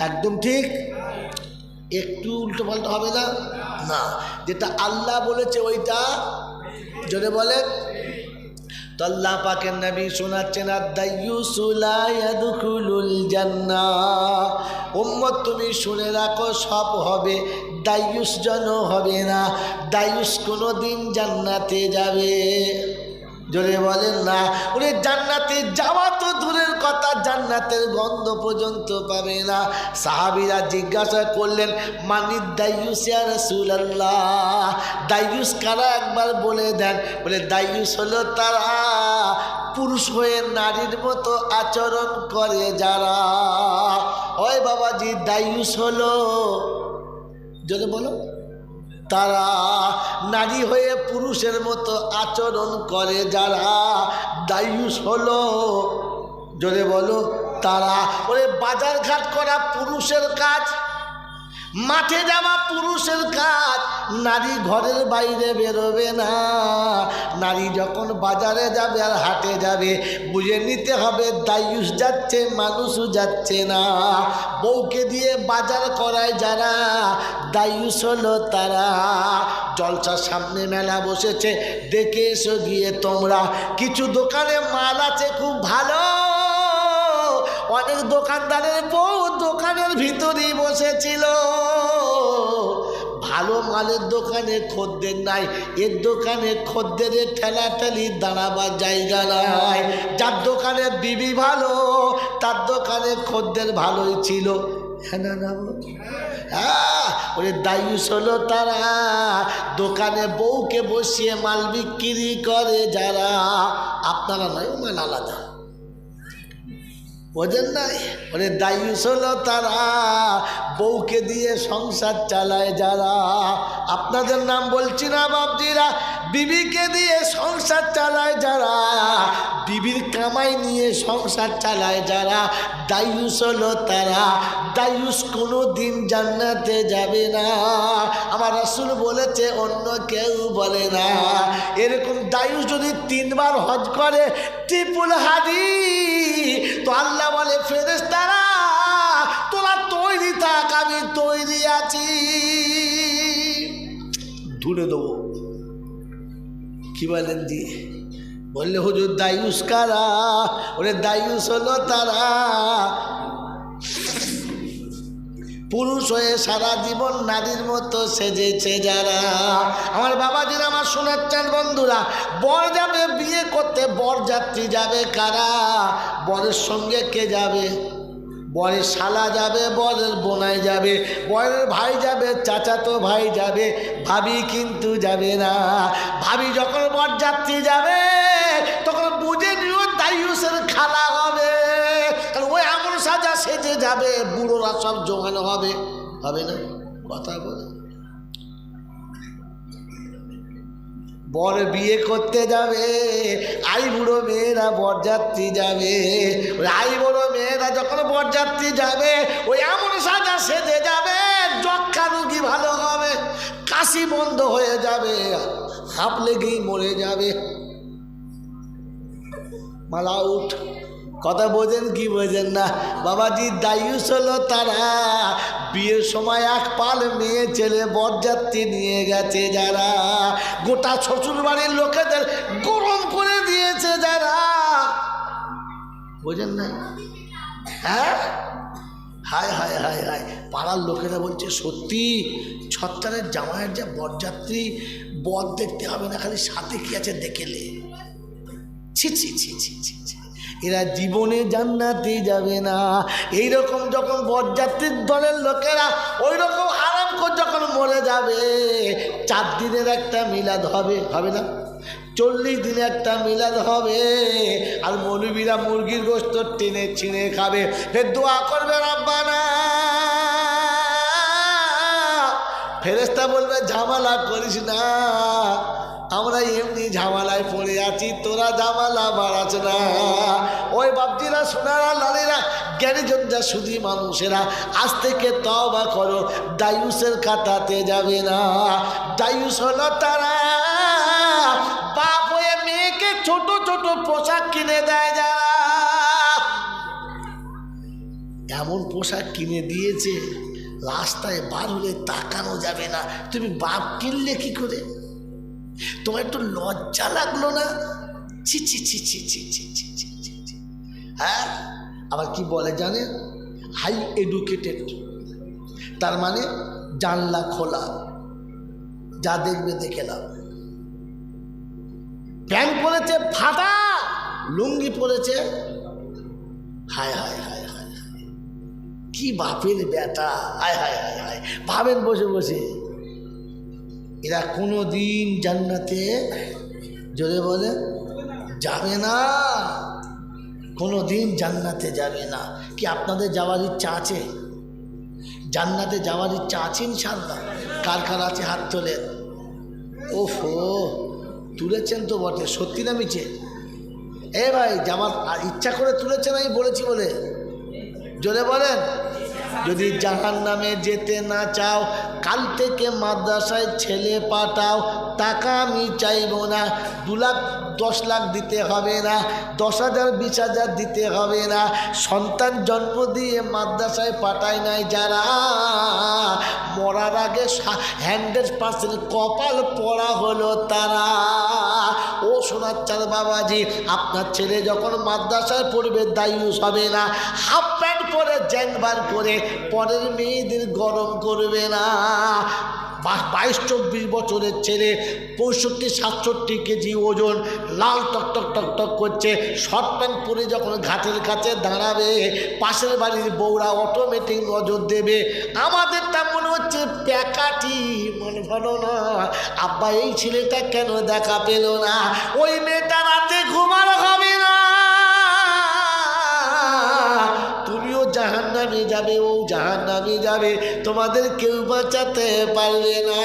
একদম ঠিক? একটু উল্টো পাল্টা হবে না? না। যেটা আল্লাহ বলেছে ওইটা যদি বলে। তো আল্লাহ পাকের নবী শোনাচ্ছেন উম্মত, তুমি শুনে রাখো, সব হবে। দায়ুস জন হবে না। দায়ুস কোনো দিন জান্নাতে যাবে। জোরে বলেন না। উনি জান্নাতে যাওয়া তো দূরের কথা, জান্নাতের গন্ধ পর্যন্ত পাবে না। সাহাবিরা জিজ্ঞাসা করলেন মানির দায়ুস ইয়া রাসূলুল্লাহ? দায়ুস কারা? একবার বলে দেন। বলে, দায়ুস হলো তারা। পুরুষ হয়ে নারীর মতো আচরণ করে যারা। ওই বাবাজি, দায়ুস হলো। যদি বলো। তারা নারী হয়ে পুরুষের মতো আচরণ করে যারা। দায়ুস হলো। জোরে বলো, তারা। ওরে বাজার ঘাট করা পুরুষের কাজ। মাঠে যাওয়া পুরুষের কাজ, নারী ঘরের বাইরে বেরোবে না। নারী যখন বাজারে যাবে আর হাটে যাবে, বুঝে নিতে হবে দায়ুষ যাচ্ছে মানুষও যাচ্ছে না। বউকে দিয়ে বাজার করায় যারা, দায়ুষ হলো তারা। জলসার সামনে মেলা বসেছে, দেখে এসো গিয়ে তোমরা। কিছু দোকানে মাল আছে খুব ভালো। অনেক দোকানদারের বউ দোকানের ভিতরেই বসেছিল। ভালো মালের দোকানে খদ্দের নাই, এর দোকানে খদ্দের ঠেলাঠেলি দাঁড়াবার জায়গা নাই। যার দোকানে বিবি ভালো, তার দোকানে খদ্দের ভালোই ছিল। হ্যাঁ? হ্যাঁ ওরে তারা, দোকানে বউকে বসিয়ে মাল বিক্রি করে যারা। আপনারা নয়, মাল আলাদা। বোঝেন নাই। ওরে দায়ুস হলো তারা, বউকে দিয়ে সংসার চালায় যারা। আপনাদের নাম বলছি না বাবজিরা বিবিকে দিয়ে সংসার চালায় যারা। বিবির কামাই নিয়ে সংসার চালায় যারা। দায়ুস হলো তারা দায়ুস কোনো দিন জান্নাতে যাবে না। রাসুল বলেছে, অন্য কেউ বলে না। এরকম দায়ুস যদি তিনবার হজ করে ত্রিপুল হাজি তো আল্লাহ বলে ফেরেস তারা তোরা তৈরি থাক, আমি তৈরি আছি। ধুলে দেবো। কি বলেন দি বললে, হুজুর, দায়ুস কারা? ওরে দায়ুস হলো তারা। পুরুষ হয়ে সারা জীবন নারীর মতো সেজেছে যারা। আমার বাবাজির আমার শোনাচ্ছেন, বন্ধুরা, বর যাবে, বিয়ে করতে বর যাত্রী যাবে কারা? বরের সঙ্গে কে যাবে? বরের শালা যাবে, বরের বোনাই যাবে, বরের ভাই যাবে, চাচাতো ভাই যাবে, ভাবি কিন্তু যাবে না। ভাবি যখন বরযাত্রী যাবে, তখন বুঝে নিও দায়ুসের খালা হবে। সাজা সেজে যাবে, বুড়োরা সব জোগানো হবে। হবে না? কথা বলে। বর বিয়ে করতে যাবে, আই বুড়ো মেয়েরা বরযাত্রী যাবে। ওই আই বুড়ো মেয়েরা যখন বরযাত্রী যাবে, ওই এমন সাজা সেজে যাবে, যক্ষা রুগী ভালো হবে, কাশি বন্ধ হয়ে যাবে হাঁপ লেগেই মরে যাবে। মালা উঠ। কথা বোঝেন কি বোঝেন না? বাবাজি দায়ুস হলো তারা। বিয়ের সময় এক পাল মেয়ে ছেলে বরযাত্রী নিয়ে গেছে যারা। গোটা শ্বশুর বাড়ির লোকেদের গরম করে দিয়েছে যারা। বোঝেন না হ্যাঁ? হায় হায় হায় হায়। পাড়ার লোকেরা বলছে, সত্যি? ছত্তারের জামাইয়ের যে বরযাত্রী, বর দেখতে হবে না, খালি সাথে কি আছে দেখেলে ছি ছি ছি ছি ছি ছি। এরা জীবনে জান্নাতে যাবে না। এই রকম যখন বরযাত্রীর দলের লোকেরা ওই রকম আরাম করে যখন মরে যাবে, চার দিনের একটা মিলাদ হবে হবে না? চল্লিশ দিনে একটা মিলাদ হবে। আর মৌলবীরা মুরগির গোস্ত টেনে ছিঁড়ে খাবে। ফের দোয়া করবে রাব্বানা। ফেরেস্তা বলবে, ঝামেলা করিস না। আমরা এমনি ঝামেলায় পড়ে আছি, তোরা ঝামেলা বাড়াস না। ওই বাপজিরা, সোনারা, লালেরা জ্ঞানী যোদ্ধা শুধু মানুষেরা, আজ থেকে তবা করো ডায়ুসের খাতাতে যাবে না। ডায়ুস হলো তারা। বাপ হয়ে মেয়েকে ছোট ছোট পোশাক কিনে দেয় যারা। এমন পোশাক কিনে দিয়েছে, রাস্তায় বার হলে তাকানো যাবে না। তুমি বাপ কিনলে কি করে? তোমার একটু লজ্জা লাগল না ছি ছি ছি ছি ছি ছি ছি ছি ছি ছি। হ্যাঁ আবার কি বলে জানেন হাই এডুকেটেড তার মানে জানলা খোলা যা দেখবে দেখে নাও প্যান্ট পরেছে ফাটা লুঙ্গি পরেছে হায় হায় হায় হায় হায় কি বাপের বেটা হায় হায় হায় হায় ভাবেন বসে বসে এরা কোনো দিন জান্নাতে, জোরে বলে, যাবে না। কোনো দিন জান্নাতে যাবে না। কি আপনাদের যাওয়ার ইচ্ছা আছে? জান্নাতে যাওয়ার ইচ্ছা আছে ইনশাল্লাহ কার কার আছে হাত তোলেন? ওফো, তুলেছেন তো বটে, সত্যি না মিছে এ ভাই, যাওয়ার ইচ্ছা করে তুলেছেন আমি বলেছি বলে। জোরে বলেন। যদি জাহান নামে যেতে না চাও, কাল থেকে মাদ্রাসায় ছেলে পাঠাও, টাকা আমি চাইব না। দু লাখ, দশ লাখ দিতে হবে না, দশ হাজার, বিশ হাজার দিতে হবে না। সন্তান জন্ম দিয়ে মাদ্রাসায় পাঠায় নাই যারা। মরার আগে হান্ড্রেড পার্সেন্ট কপাল পড়া হলো তারা। ও চাঁদ বাবাজি, আপনার ছেলে যখন মাদ্রাসায় পড়বে, দায়ুস হবে না। হাফ প্যান্ট পরে জ্যাংবার করে পরের মেয়েদের গরম করবে না। বাইশ, চব্বিশ বছরের ছেলে পঁয়ষট্টি, সাতষট্টি কেজি ওজন, লাল টক টক টক টক করছে। শর্ট প্যান্ট পরে যখন ঘাটের কাছে দাঁড়াবে, পাশের বাড়ির বউরা অটোমেটিক নজর দেবে। আমাদেরটা মনে হচ্ছে প্যাকাটি মনে ভালো না। আব্বা, এই ছেলেটা কেন দেখা পেল না? ওই মেয়েটা রাতে ঘুমানো হবে। নামে যাবে, ও জাহান নামে যাবে। তোমাদের কেউ বাঁচাতে পারবে না।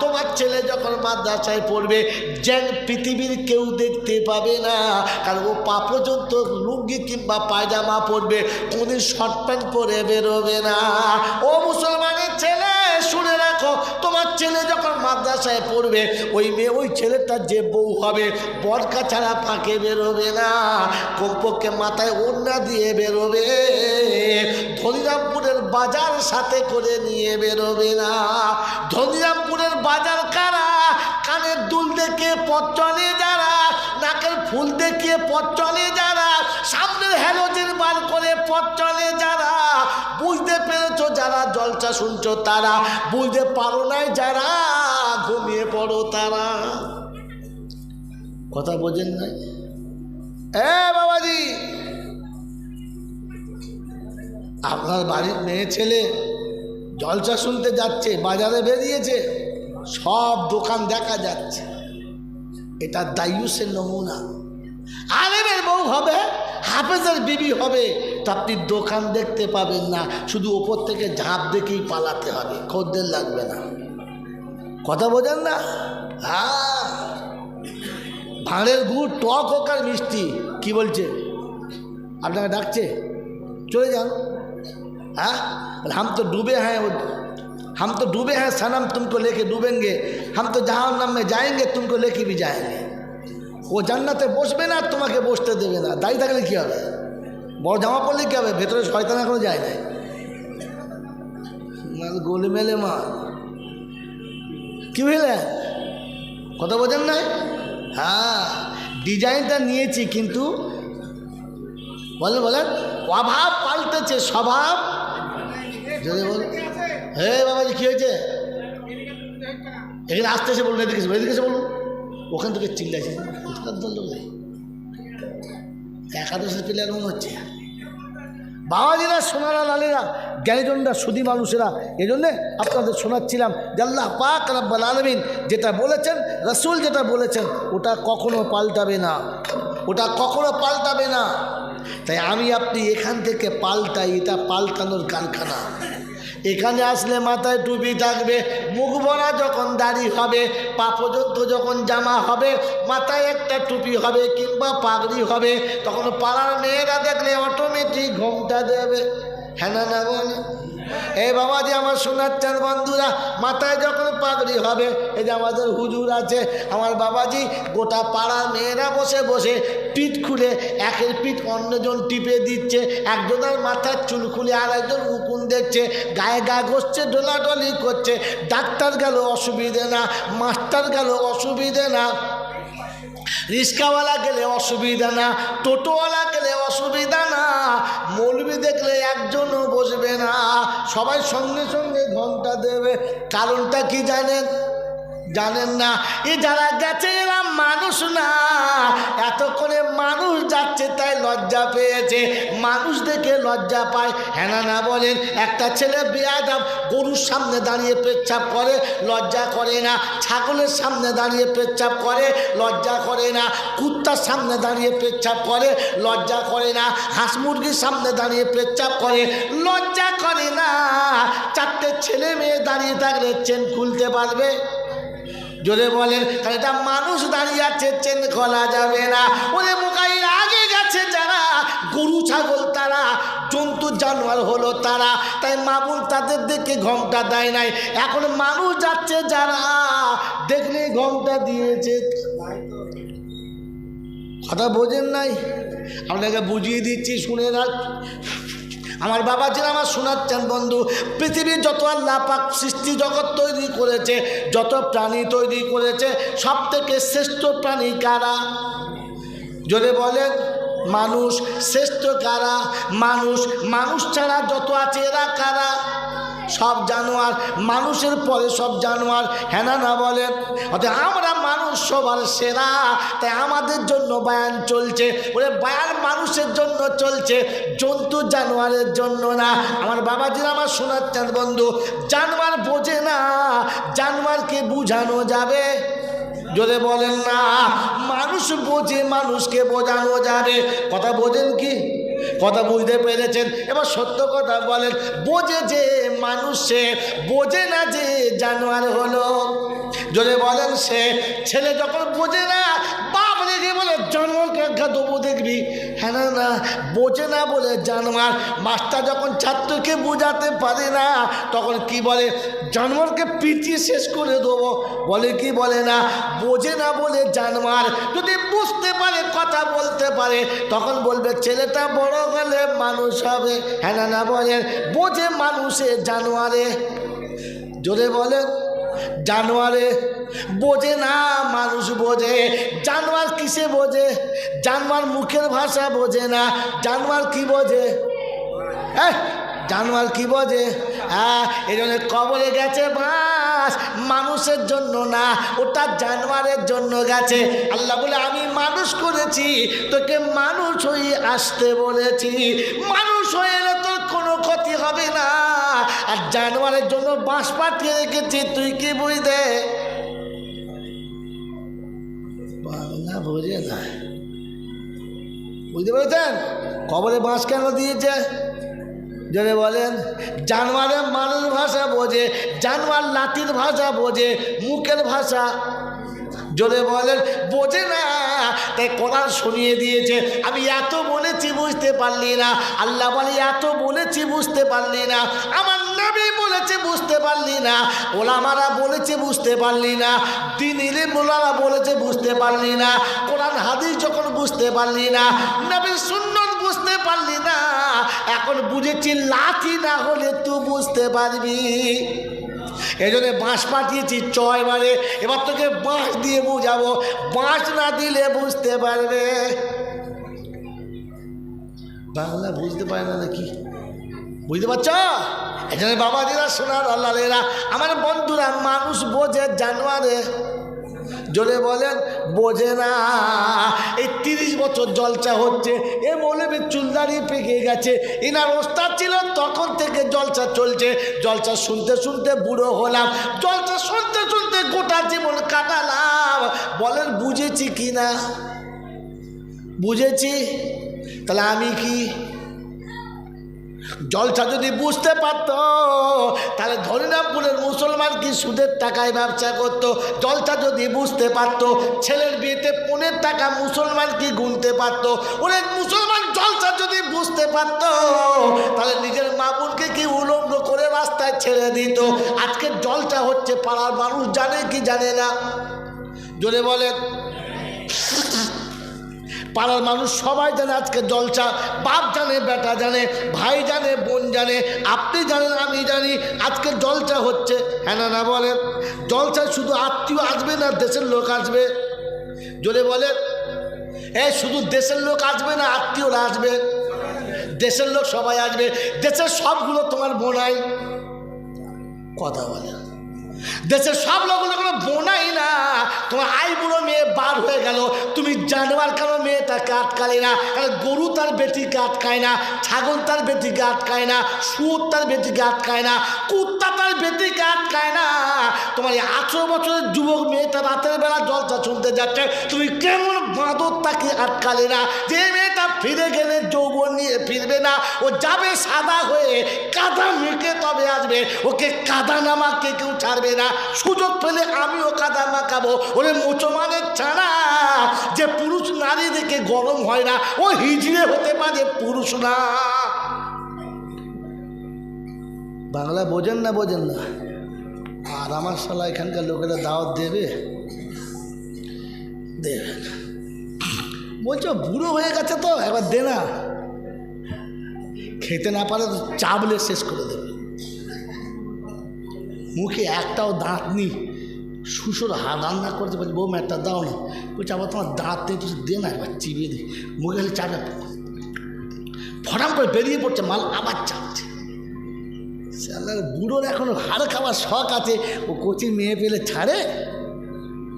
তোমার ছেলে যখন মাদ্রাসায় পড়বে যেন পৃথিবীর কেউ দেখতে পাবে না। কারণ ও পা পর্যন্ত লুঙ্গি কিংবা পায়জামা পরবে কোনদিন শর্ট প্যান্ট পরে বেরোবে না। ও মুসলমানের ছেলে যখন মাদ্রাসায় পড়বে, ওই মেয়ে, ওই ছেলেটার যে বউ হবে, বরকা ছাড়া ফাঁকে বেরোবে না। কমপক্ষে মাথায় ওড়না দিয়ে বেরোবে। ধনিরামপুরের বাজার সাথে করে নিয়ে বেরোবে না। ধনিরামপুরের বাজার কারা? কানের দুল দেখে পথ চলে যারা, নাকের ফুল দেখিয়ে পথ চলে যারা, সামনের হ্যালোজেন বার করে পথ চলে যারা বুঝতে পেরেছ যারা জলসা শুনছো তারা? বুঝতে পারো নাই যারা, ঘুমিয়ে পড়ো তারা। কথা বোঝেন নাই? এ বাবাজি! আপনার বাড়ির মেয়ে ছেলে জলসা শুনতে যাচ্ছে, বাজারে বেরিয়েছে, সব দোকান দেখা যাচ্ছে। এটা দায়ুসের নমুনা। আলেমের বউ হবে হাফেজের বিবি হবে তো আপনি দোকান দেখতে পাবেন না শুধু ওপর থেকে ঝাঁপ দেখেই পালাতে হবে খদ্দের লাগবে না কথা বোঝেন না হ্যাঁ ভাঁড়ের গুড় টক হোক আর মিষ্টি কি বলছে আপনাকে ডাকছে চলে যান हाँ हम तो डूबे हैं वो हम तो डूबे हैं सनम तुमको लेके डूबेंगे हम तो जहान्नाम में जाएंगे तुमको लेके भी जाएंगे ও জান্নাতে বসবে না, তোমাকে বসতে দেবে না। দায়ী থাকলে কী হবে? বড় জামা পরলে কী হবে? ভেতরে শয়তান এখনও যায় না গোলমেলে মা। কি বুঝলেন কথা বোঝেন নাই? হ্যাঁ ডিজাইনটা নিয়েছি, কিন্তু বলেন বলেন, অভাব পাল্টেছে, স্বভাব। যদি বল হে বাবাজি, কী হয়েছে? এখানে আসতে এসে বলুন, এদিকে এদিকে এসে বলুন। ওখান থেকে চিল্লাইছে একাদশের প্লেয়ার মনে হচ্ছে বাবাজিরা, সোনারা, লালেরা, জ্ঞানীজনরা সুদী মানুষেরা এই জন্যে আপনাদের শোনাচ্ছিলাম যে আল্লাহ পাক রাব্বাল আলমিন যেটা বলেছেন, রসুল যেটা বলেছেন, ওটা কখনো পাল্টাবে না। ওটা কখনো পাল্টাবে না। তাই আমি আপনি এখান থেকে পাল্টাই, এটা পাল্টানোর কারখানা। এখানে আসলে মাথায় টুপি থাকবে, মুখ ভরা যখন দাড়ি হবে, পা পর্যন্ত যখন জামা হবে, মাথায় একটা টুপি হবে কিংবা পাগড়ি হবে, তখন পাড়ার মেয়েরা দেখলে অটোমেটিক ঘোমটা দেবে। হ্যাঁ না না। এই বাবাজি, আমার শোনাচ্ছেন বন্ধুরা, মাথায় যখন পাগড়ি হবে, এই যে আমাদের হুজুর আছে, আমার বাবাজি, গোটা পাড়ার মেয়েরা বসে বসে পিঠ খুলে, একের পিঠ অন্যজন টিপে দিচ্ছে, একজনের মাথার চুল খুলে আর একজন উকুন দেখছে, গায়ে গা ঘষছে, ডোলাডলি করছে, ডাক্তার গেল, অসুবিধে না, মাস্টার গেল, অসুবিধে না রিক্সাওয়ালা গেলে অসুবিধা না, টোটোওয়ালা গেলে অসুবিধা সবাই সঙ্গে সঙ্গে ঘণ্টা দেবে। কারণটা কি জানেন? জানেন না, এ যারা গেছে এরা মানুষ না। এতক্ষণে মানুষ যাচ্ছে, তাই লজ্জা পেয়েছে। মানুষ দেখে লজ্জা পায়। হ্যাঁ না না বলেন, একটা ছেলে বেয়াদাম গরুর সামনে দাঁড়িয়ে পেচ্ছাপ করে, লজ্জা করে না। ছাগলের সামনে দাঁড়িয়ে পেচ্ছাপ করে, লজ্জা করে না। কুত্তার সামনে দাঁড়িয়ে পেচ্ছাপ করে, লজ্জা করে না। হাঁস মুরগির সামনে দাঁড়িয়ে পেচ্ছাপ করে, লজ্জা করে না। চারটে ছেলে মেয়ে দাঁড়িয়ে থাকলে চেন খুলতে পারবে? জোরে বলেন এটা মানুষ দাঁড়িয়ে আছে, চেন খোলা যাবে না। ওরে মোকাইল আগে গেছে যারা, গরু, ছাগল তারা, জন্তু, জানোয়ার হলো তারা। তাই মামুন তাদের দেখে ঘমটা দেয় নাই। এখন মানুষ যাচ্ছে যারা, দেখলে ঘণ্টা দিয়েছে। কথা বোঝেন নাই? আপনাকে বুঝিয়ে দিচ্ছি, শুনে রাখ। আমার বাবা যেন আমার শোনাচ্ছেন বন্ধু, পৃথিবীর যত আল্লাহ পাক সৃষ্টি জগৎ তৈরি করেছে, যত প্রাণী তৈরি করেছে সব থেকে শ্রেষ্ঠ প্রাণী কারা? যদি বলেন, মানুষ শ্রেষ্ঠ কারা? মানুষ মানুষ ছাড়া যত আছে এরা কারা? সব জানোয়ার, মানুষের পরে সব জানোয়ার হ্যাঁ না বলেন? অর্থাৎ আমরা সবার সেরা। তাই আমাদের জন্য বায়ান চলছে। ওরে, বায়ান মানুষের জন্য চলছে, জন্তু জানোয়ারের জন্য না। আমার বাবাজির আমার শোনাচ্ছেন, বন্ধু, জানোয়ার বোঝে না, জানোয়ারকে বুঝানো যাবে। যদি বলেন না, মানুষ বোঝে, মানুষকে বোঝানো যাবে। কথা বোঝেন কি? কথা বুঝতে পেরেছেন? এবার সত্য কথা বলেন, বোঝে যে মানুষে বোঝে না যে জানোয়ার হলো। যদি বলেন সে ছেলে যখন বোঝে না, বাপ রেখে বলে জানোয়ারকে একটা দেবো দেখবি? হ্যাঁ না না, বোঝে না বলে, জানোয়ার, মাস্টার যখন ছাত্রকে বোঝাতে পারে না, তখন কি বলে, জানোয়ারকে পিটিয়ে শেষ করে দেবো। বলে কি বলে না, বোঝে না বলে, জানোয়ার, যদি বুঝতে পারে, কথা বলতে পারে, তখন বলবে, ছেলেটা বড় হলে মানুষ হবে। হ্যাঁ না না বলেন, বোঝে মানুষে জানোয়ারে। জোরে বলেন জানোয়ারে বোঝে না, মানুষ বোঝে। জানোয়ার কিসে বোঝে? জানোয়ার মুখের ভাষা বোঝে না। জানোয়ার কি বোঝে? হ্যাঁ জানোয়ার কি বোঝে? হ্যাঁ এই জন্য কবরে গেছে বাস, মানুষের জন্য না, ওটা জানোয়ারের জন্য গেছে। আল্লাহ বলে, আমি মানুষ করেছি, তোকে মানুষ হয়ে আসতে বলেছি। মানুষ হয়ে তোর কোনো ক্ষতি হবে না। আর জানোয়ারের জন্য বাঁশ পাঠিয়ে রেখেছি, তুই কি বুঝতে বাংলা বোঝে না। বুঝতে পেরেছেন? কবরে বাঁশ কেন দিয়েছে? যদি বলেন, জানোয়ারের মানুষ ভাষা বোঝে, জানোয়ার লাতির ভাষা বোঝে, মুখের ভাষা। জোরে বলেন, বোঝে না। তাই কোরআন শুনিয়ে দিয়েছে। আমি এত বলেছি বুঝতে পারলি না। আল্লাহ বলে, এত বলেছি বুঝতে পারলি না। আমার নবী বলেছে বুঝতে পারলি না। ওলামারা বলেছে বুঝতে পারলি না। দিন ইলিম মোলারা বলেছে বুঝতে পারলি না। কোরআন, হাদিস যখন বুঝতে পারলি না নবীর সুন্নত বুঝতে পারলি না। এখন বুঝেছি, লাঠি না হলে তুই বুঝতে পারবি। এই জন্য বাঁশ পাঠিয়েছি ছয় বারে এবার তোকে বাঁশ দিয়ে বুঝাবো। বাঁশ না দিলে বুঝতে পারবে বাংলা বুঝতে পারে না নাকি? বুঝতে পারছ? এই জন্য বাবা দিদা সোনার আল্লাহ আমার বন্ধুরা মানুষ বোঝে জানোয়ারে। জোরে বলেন, বোঝে না, এই তিরিশ বছর জলচা হচ্ছে, এ মৌলবী চুলদারি পেকে গেছে। ইনার ওস্তাদ ছিল, তখন থেকে জলসা চলছে। জলসা শুনতে শুনতে বুড়ো হলাম। জলসা শুনতে শুনতে গোটা জীবন কাটালাম। বলেন, বুঝেছি কি না? বুঝেছি। তাহলে আমি কি জলসা যদি বুঝতে পারত, তাহলে ধরিনামপুরের মুসলমান কি সুদের টাকায় ব্যবসা করতো? জলসা যদি বুঝতে পারত, ছেলের বিয়েতে পনেরো টাকা মুসলমান কি গুনতে পারতো? ওরে মুসলমান জলসা যদি বুঝতে পারত, তাহলে নিজের মা ছেড়ে দিত? আজকে জলটা হচ্ছে পাড়ার মানুষ জানে কি জানে না? জোরে বলেন। পাড়ার মানুষ সবাই জানে আজকে জলসা বাপ জানে, বেটা জানে, ভাই জানে, বোন জানে, আপনি জানেন, আমি জানি, আজকে জলসা হচ্ছে। হ্যাঁ না না বলেন জলসা শুধু আত্মীয় আসবে না, দেশের লোক আসবে? জোরে বলেন এ, শুধু দেশের লোক আসবে না, আত্মীয়রা আসবে? দেশের লোক সবাই আসবে। দেশের সবগুলো তোমার বোনাই। কথা বলে। দেশের সব লোকগুলো কোনো বোনাই না, তোমার আই বুড়ো মেয়ে বার হয়ে গেল। তুমি জানোয়ার কেন মেয়ে মেয়েটাকে আটকালে না, কারণ গরু তার বেটিকে আটকায় না, ছাগল তার বেটিকে আটকায় না শুয়োর তার বেটিকে আটকায় না, কুত্তা তার বেটিকে আটকায় না। তোমার এই আঠেরো বছরের যুবক মেয়েটা রাতের বেলা জলটা শুনতে যাচ্ছে। তুমি কেমন বাঁদর তাকে আটকালে না? যে মেয়েটা ফিরে গেলে যৌবন নিয়ে ফিরবে না। ও যাবে সাদা হয়ে, কাদা মেখে তবে আসবে। ওকে কাদা নামাকে কেউ ছাড়বে না, সুযোগ পেলে আমিও কাদা মাখাবো ওরে মুসলমানের ছাড়া যে পুরুষ নারী দেখে গরম হয় না, ও হিজড়ে হতে পারে পুরুষ না। বাংলা বোঝেন না বোঝেন না। আর আমার শালা এখানকার লোকেরা দাওয়াত দেবে? দেবে। বলছো, বুড়ো হয়ে গেছে তো, একবার দে না। খেতে না পারে চাবলে শেষ করে দেবে মুখে একটাও দাঁত নেই। শ্বশুর হা রান্না করতে বলছে বউ একটা দাও না। বলছে, আবার তোমার দাঁত নেই, তুই দে না, একবার চিবিয়ে দিই মুখে খালি চাবে ফটাম করে বেরিয়ে পড়ছে মাল, আবার চাপছে। সালার বুড়োর এখনও হাড় খাওয়ার শখ আছে, ও কচি মেয়ে পেলে ছাড়ে?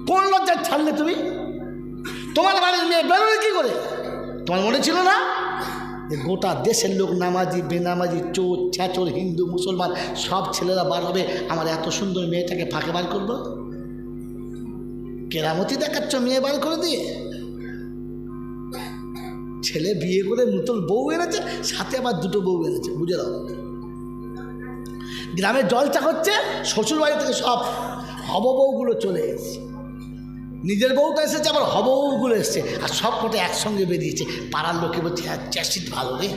কোন লজ্জার ছাড়লে তুমি? তোমার বাড়ির মেয়ে বেরোলে কী করে? তোমার মনে ছিল না? গোটা দেশের লোক নামাজি, বেনামাজি, চোর ছ্যাচোর হিন্দু, মুসলমান, সব ছেলেরা বার হবে। আমার এত সুন্দর মেয়েটাকে ফাঁকে বার করব? কেরামতি দেখাচ্ছ মেয়ে বার করে দিয়ে? ছেলে বিয়ে করে নতুন বউ এনেছে, সাথে আবার দুটো বউ এনেছে, বুঝে দাও। গ্রামে জলচা হচ্ছে শ্বশুর বাড়ি থেকে সব হব বউগুলো চলে এসেছে। নিজের বউ তো এসেছে আবার হবগুলো এসছে আর সব কটা একসঙ্গে বেরিয়েছে পাড়ার লোকে বলছে হ্যাঁ চ্যাসিট ভালো রে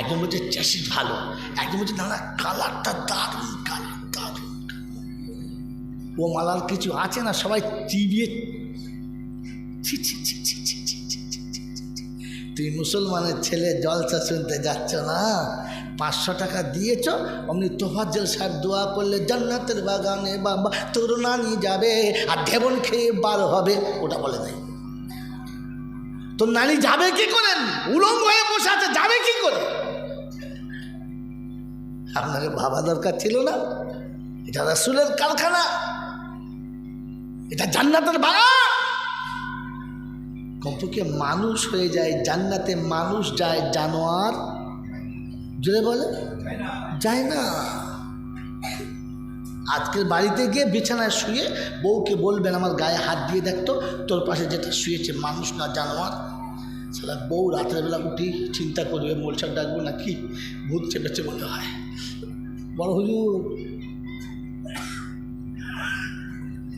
একজন বলছে চ্যাসিট ভালো একজন বলছে না কালারটা দারুণ কালার দারুণ ও মালার কিছু আছে না সবাই চিবিয়ে ছি মুসলমানের ছেলে জলসা শুনতে যাচ্ছ না পাঁচশো টাকা দিয়েছ? অমনি তোফাজ্জল সাহেব দোয়া করলে জান্নাতের বাগানে বাবা তোর নানি যাবে আর ঢেবন খেয়ে বার হবে, ওটা বলে নাই তোর নানি যাবে কি করেন উলঙ্গ হয়ে বসে আছে, যাবে কি করে? আপনাকে ভাবা দরকার ছিল না? এটা রাসুলের কারখানা। এটা জান্নাতের বাগান। কমপক্ষে মানুষ হয়ে যায়, জান্নাতে মানুষ যায়, জানোয়ার জোরে বলে? যায় না। আজকের বাড়িতে গিয়ে বিছানায় শুয়ে বউকে বলবেন, আমার গায়ে হাত দিয়ে দেখতো তোর পাশে যেটা শুয়েছে মানুষ না জানোয়ার। সেটা বউ রাত্রেবেলা উঠি চিন্তা করবে মোলসার ডাকবো না কি ভূত চেপেছে মনে হয়। বড় হুজুর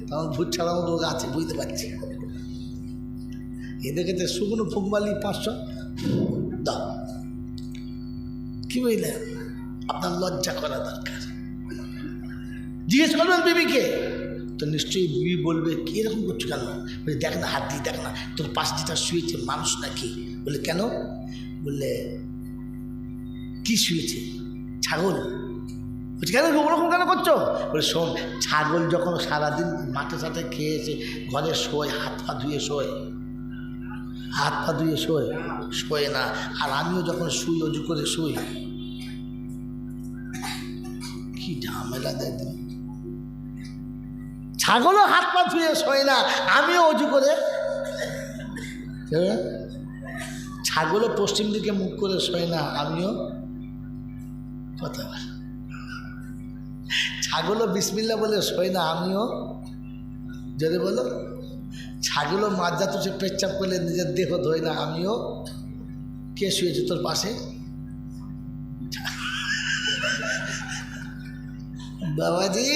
তখন ভূত ছাড়াও রোগ আছে, বুঝতে পারছি। এদেরকে শুকনো ফুকবালি পাঁচশো, দাও। কি বুঝলেন আপনার লজ্জা করা দরকার। জিজ্ঞেস করবেন বিবিকে। তো নিশ্চয়ই বিবি বলবে, কি এরকম করছ কেন? বলে, দেখ না, হাত দিয়ে দেখ না, তোর পাশ যেটা শুয়েছে মানুষ নাকি? বলে, কেন? বললে কি শুয়েছে? ছাগল? বলছি, কেন? ওরকম কেন করছ? বলে, শোন, ছাগল যখন সারাদিন মাঠে সাথে খেয়েছে ঘরে শোয়, হাত পা ধুয়ে শোয় হাত পা ধুয়ে শোয় শোয় না। আর আমিও যখন শুই, অজু করে শুই, কি ঝামেলা দেখি ছাগলও হাত পা ধুয়ে শোয় না, আমিও অজু করে। হ্যাঁ? ছাগলও পশ্চিম দিকে মুখ করে শোয় না, আমিও। কথা। ছাগলও বিসমিল্লা বলে শোয় না, আমিও। যদি বলো। ছাগলও মাঝা তুষে পেচ্ছাপ করলে নিজের দেহ ধোয় না, আমিও কে শুয়েছে তোর পাশে? বাবাজি,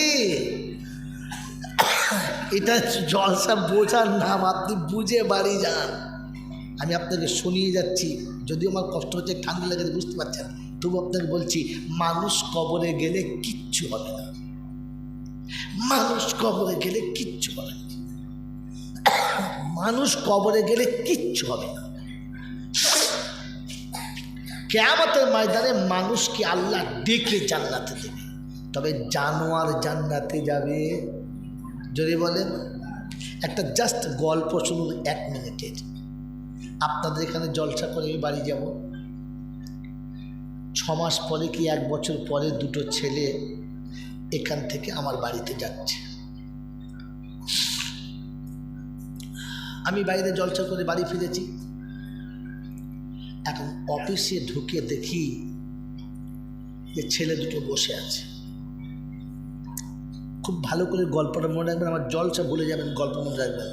এটা জলসা বোঝার নাম, আপনি বুঝে বাড়ি যান। আমি আপনাকে শুনিয়ে যাচ্ছি, যদিও আমার কষ্ট হচ্ছে, ঠান্ডা লেগে বুঝতে পারছেন? তবু আপনাকে বলছি, মানুষ কবরে গেলে কিচ্ছু হবে না। মানুষ কবরে গেলে কিচ্ছু হবে না। মানুষ কবরে গেলে কিচ্ছু হবে না। কেয়ামতের ময়দানে মানুষকে আল্লাহ ডেকে জান্নাতে দেবে। তবে জানোয়ার জান্নাতে যাবে। যদি বলেন, একটা জাস্ট গল্প শুনুন এক মিনিটের। আপনাদের এখানে জলসা করে বাড়ি যাব। ছ মাস পরে কি এক বছর পরে দুটো ছেলে এখান থেকে আমার বাড়িতে যাচ্ছে। আমি বাইরে জলসা করে বাড়ি ফিরেছি। এখন অফিসে ঢুকে দেখি যে ছেলে দুটো বসে আছে। খুব ভালো করে গল্পটা মনে রাখবেন, আমার জলসা ভুলে যাবেন, গল্প মনে রাখবেন।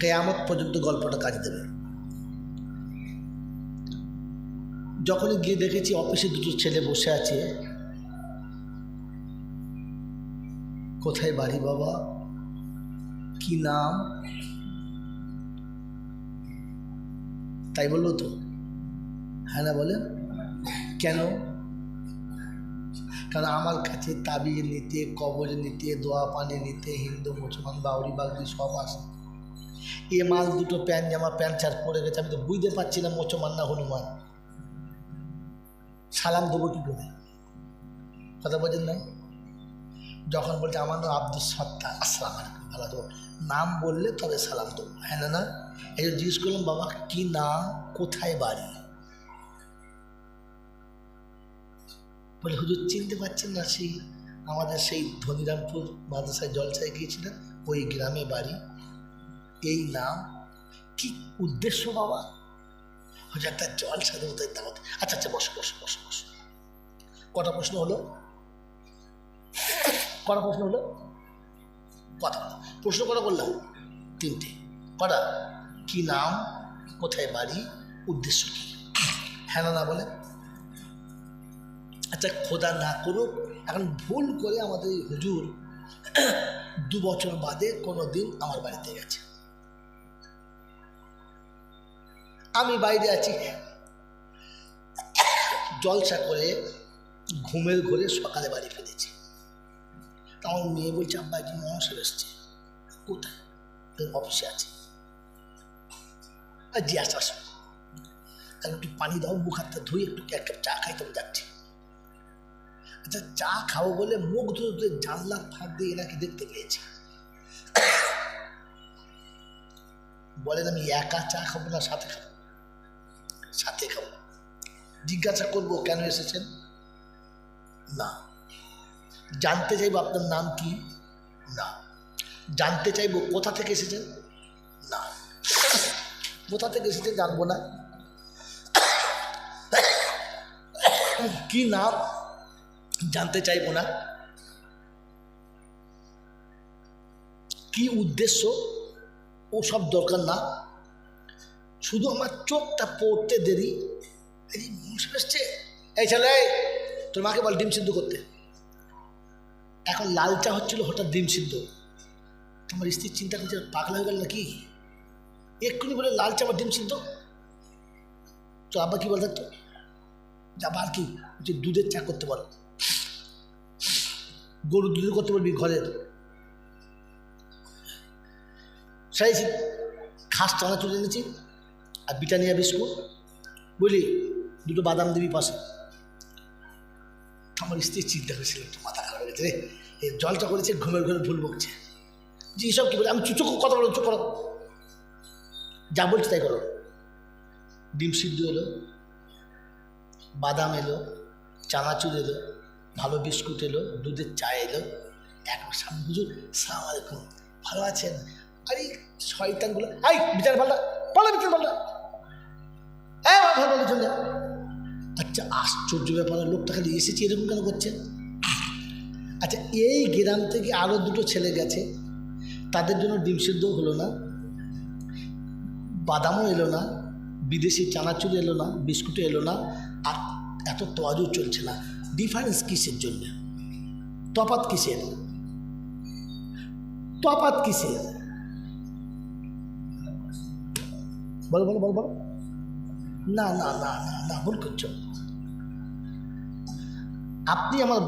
কেয়ামত পর্যন্ত গল্পটা কাজ দেবে। যখনই গিয়ে দেখেছি অফিসে দুটো ছেলে বসে আছে। কোথায় বাড়ি বাবা? কি নাম? তাই বলল তো? হ্যাঁ না বলেন কেন? কারণ আমার কাছে তাবিজ নিতে, কবর নিতে, দোয়া পানি নিতে, হিন্দু, মুসলমান বাউরি বাগরি সব আসে এ মাল দুটো প্যান্ট, জামা, প্যান্ট, শার্ট পরে গেছে, আমি তো বুঝতে পারছি না মুসলমান না হনুমান। সালাম দেবো কী করে? কথা বলছেন না যখন বলছে, আমার নাম আব্দুল সত্তা আসসালাম আলাইকুম। ভালো তো নাম বললে তবে সালাম দেবো। হ্যাঁ না না? এই জিজ্ঞেস করলাম, বাবা, কি নাম, কোথায় বাড়ি? বলে, হুজুর, চিনতে পারছেন না সেই আমাদের সেই ধনিরামপুর মাদ্রাসায় জলসায় গিয়েছিলেন, ওই গ্রামে বাড়ি। এই নাম, কি উদ্দেশ্য বাবা? হচ্ছে একটা জলসা দেবো, তাই দাওয়াত। আচ্ছা আচ্ছা বসো বসো বসো বসো। কটা প্রশ্ন হলো? কটা প্রশ্ন হলো? কটা প্রশ্ন কটা করলাম? তিনটে। কটা? কি নাম? কোথায় বাড়ি? উদ্দেশ্য কি? হ্যাঁ না বলে? আচ্ছা খোদা না করুক, এখন ভুল করে আমাদের হুজুর দু বছর বাদে কোনো দিন আমার বাড়িতে গেছে। আমি বাইরে আছি। জলসা করে ঘুমের ঘরে সকালে বাড়ি ফিরেছি। আমার মেয়ে বলছে আব্বা একজন মহাশয় এসছে। কোথায়? অফিসে আছে। আর জি আসো আসো আর একটু পানি দাও, মুখ হাতটা ধুই, একটু এক কাপ চা খাই, তবে যাচ্ছি। আচ্ছা চা খাব বলে মুখ ধুতে জানলার ফাঁক দিয়ে এনাকে দেখতে পেয়েছি? বলেন, আমি একা চা খাব না, সাথে খাব? সাথে খাব। জিজ্ঞাসা করব কেন এসেছেন? না। জানতে চাইব আপনার নাম কি? না। জানতে চাইব কোথা থেকে এসেছেন? না। কোথা থেকে এসেছেন জানব না। কি নাম? জানতে চাইব না। কি উদ্দেশ্য? ও সব দরকার না। শুধু আমার চোখটা পড়তে দেরি। এই মানুষ এসছে এই ছেলে তোর মাকে বল ডিম সিদ্ধ করতে। এখন লাল চা হচ্ছিল হঠাৎ ডিম সিদ্ধ। তোমার স্ত্রীর চিন্তা করছে পাগলা হয়ে গেল নাকি? এক্ষুনি বলে লাল চা বা ডিম সিদ্ধ? তো আব্বা কি বলতো? যাবা আর কি, যে দুধের চা করতে পারো। গরুর দুধ করতে পারবি ঘরের সেই খাস চানা তুলে এনেছি, আর বিটানিয়া বিস্কুট। বুঝলি, দুটো বাদাম দিবি পাশে। আমার স্ত্রী চিন্তা করেছিল একটু মাথা গেছে রে। এই জলটা করেছে, ঘুমের ঘরে ভুল বকছে। যে সব কী বলে? আমি চুচো কথা বলো, চুপ করো। যা বলছি তাই করো। ডিম সিদ্ধ এলো বাদাম এলো, চানাচুর এলো, ভালো বিস্কুট এলো, দুধের চা এলো। একবার সামনে হুজুর, সালাম আলাইকুম। ভালো আছেন? আরে, শয়তানগুলো, আই, বিচার পাল্টা পাল্টা, বিচার পাল্টা। হ্যাঁ ভালো চলে আচ্ছা আশ্চর্য ব্যাপার, লোকটা খালি এসেছে, এরকম কেন করছে? আচ্ছা এই গ্রাম থেকে আরও দুটো ছেলে গেছে। তাদের জন্য ডিম সিদ্ধ হলো না, বাদামও এলো না, বিদেশি চানাচুর এলো না, বিস্কুটও এলো না, আর এত তোয়াজও চলছে না। ডিফারেন্স কিসের জন্য? তফাত কিসের? তফাত কিসের? বলো বলো বলো বলো। না না না না না, ভুল করছ। আপনি আমার